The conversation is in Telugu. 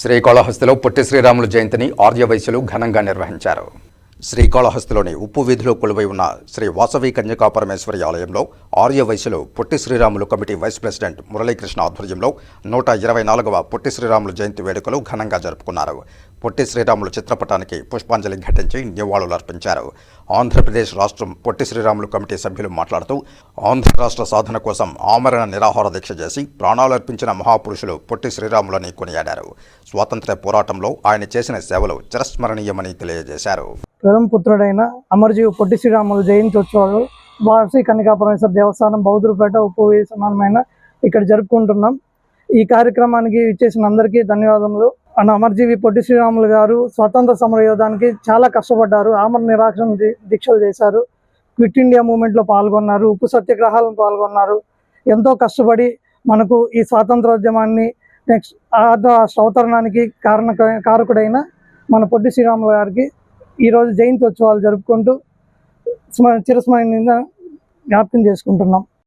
శ్రీకాళహస్తిలో పొట్టి శ్రీరాములు జయంతిని ఆర్యవైశ్యులు ఘనంగా నిర్వహించారు. శ్రీకాళహస్తిలోని ఉప్పు వీధిలో కొలువై ఉన్న శ్రీ వాసవి కన్యకాపరమేశ్వరి ఆలయంలో ఆర్యవైశ్యులు Potti Sriramulu committee vice president Muralikrishna ఆధ్వర్యంలో నూట ఇరవై నాలుగవ పొట్టి శ్రీరాములు జయంతి వేడుకలు ఘనంగా జరుపుకున్నారు. పొట్టి శ్రీరాములు చిత్రపటానికి పుష్పాంజలి ఘటించి నివాళులర్పించారు ఆంధ్రప్రదేశ్ రాష్ట్రం పొట్టి శ్రీరాములు కమిటీ సభ్యులు మాట్లాడుతూ ఆంధ్ర రాష్ట్ర సాధన కోసం ఆమరణ నిరాహార దీక్ష చేసి ప్రాణాలర్పించిన మహాపురుషులు పొట్టి శ్రీరాములని కొనియాడారు. స్వాతంత్ర్య పోరాటంలో ఆయన చేసిన సేవలు చిరస్మరణీయమని తెలియజేశారు. ప్రథమ పుత్రుడైన అమర్జీవి పొట్టి శ్రీరాములు జయంతి ఉత్సవాలు వార్షిక కనికాపరమేశ్వర దేవస్థానం బౌద్ధుపేట ఉప్పు సమానమైన ఇక్కడ జరుపుకుంటున్నాం. ఈ కార్యక్రమానికి ఇచ్చేసిన అందరికీ ధన్యవాదములు. అండ్ అమర్జీవి పొట్టి శ్రీరాములు గారు స్వతంత్ర సమర యోధానికి చాలా కష్టపడ్డారు. ఆమర నిరాక్షణ దీక్షలు చేశారు. క్విట్ ఇండియా మూమెంట్లో పాల్గొన్నారు. ఉప్పు సత్యాగ్రహాలను పాల్గొన్నారు. ఎంతో కష్టపడి మనకు ఈ స్వాతంత్రోద్యమాన్ని నెక్స్ట్ అవతరణానికి కారణ కారకుడైన మన పొట్టి శ్రీరాములు గారికి ఈరోజు జయంతి ఉత్సవాలు జరుపుకుంటూ స్మ చిరస్మరణీయంగా జ్ఞాపకం చేసుకుంటున్నాం.